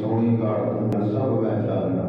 سونی card سب میں چلنا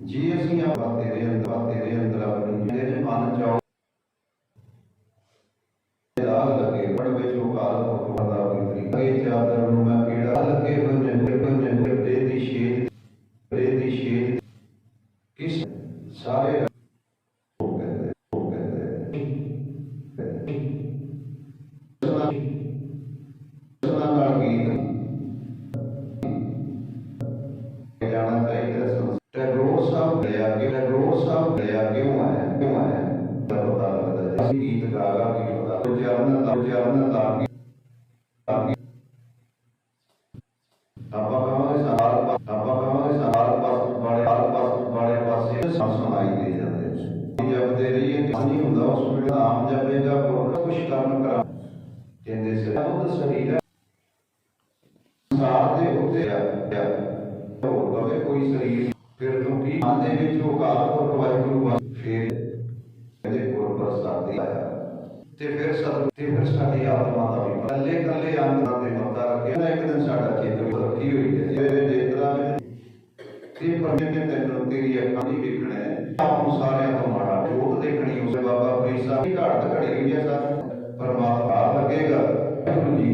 جی اسی آپ باتیں رہے اندر باتیں رہے اندر ਜਾਣਾ ਚਾਹੀਦਾ ਸੁਣ ਟੈਗੋਰ ਸਾਹਿਬ ਗਿਆ ਕਿ ਟੈਗੋਰ ਸਾਹਿਬ ਗਿਆ ਕਿਉਂ ਆਇਆ ਕਿਉਂ ਆਇਆ ਤਾਂ ਪਤਾ ਲੱਗਦਾ ਜੇ ਅਸੀਂ ਗੀਤ ਗਾ ਗਾ ਕੀ ਪਤਾ ਉਚਾਰਨ ਦਾ ਉਚਾਰਨ ਦਾ ਆਪਾਂ ਕਹਾਂਗੇ ਸਹਾਰ ਆਪਾਂ ਕਹਾਂਗੇ ਸਹਾਰ ਪਾਸ ਵਾਲੇ ਹਾਲ ਪਾਸ ਵਾਲੇ ਪਾਸੇ ਸੁਣਾਈ ਦੇ ਜਾਂਦੇ ਨੇ ਜਪਦੇ ਰਹੀਏ ਕਿ ਨਹੀਂ ਹੁੰਦਾ ਉਸ ਵੇਲੇ ਆਮ ਜਪੇਗਾ ਪੁਰਖ ਕੁਛ ਕਰਮ ਕਰਾ ਕਹਿੰਦੇ ਸੇ ਉਹ ਸਰੀਰ ਕੋਈ ਸਰੀਰ ਫਿਰ ਕਿਉਂਕਿ ਮਨ ਦੇ ਵਿੱਚ ਉਹ ਕਾਲ ਪੁਰਖ ਵਾਹਿਗੁਰੂ ਵਾ ਫਿਰ ਇਹਦੇ ਕੋਲ ਪ੍ਰਸਾਦੀ ਆਇਆ। ਤੇ ਫਿਰ ਸਤ ਤੇ ਫਿਰ ਸਾਡੀ ਆਤਮਾ ਦਾ ਵੀ ਕੱਲੇ ਕੱਲੇ ਅੰਗ ਦੇ ਮੱਤਾ ਰੱਖਿਆ। ਇੱਕ ਦਿਨ ਸਾਡਾ ਚੇਤਨ ਰੱਖੀ ਹੋਈ ਹੈ। ਇਹਦੇ ਨੇਤਰਾਂ ਤੇ ਪਰਮੇ ਨੇ ਤੈਨੂੰ ਤੇਰੀ ਅੱਖਾਂ ਨਹੀਂ ਵੇਖਣਾ। ਆਪ ਨੂੰ ਸਾਰਿਆਂ ਤੋਂ ਮਾੜਾ। ਜੋਤ ਦੇਖਣੀ ਉਸੇ ਬਾਬਾ ਫਰੀਦ ਸਾਹਿਬ। ਦੀ ਘਾਟ ਘੜੀ ਹੋਈ ਹੈ ਸਰ ਪਰਮਾਤਮਾ ਲੱਗੇਗਾ। ਵਾਹਿਗੁਰੂ ਜੀ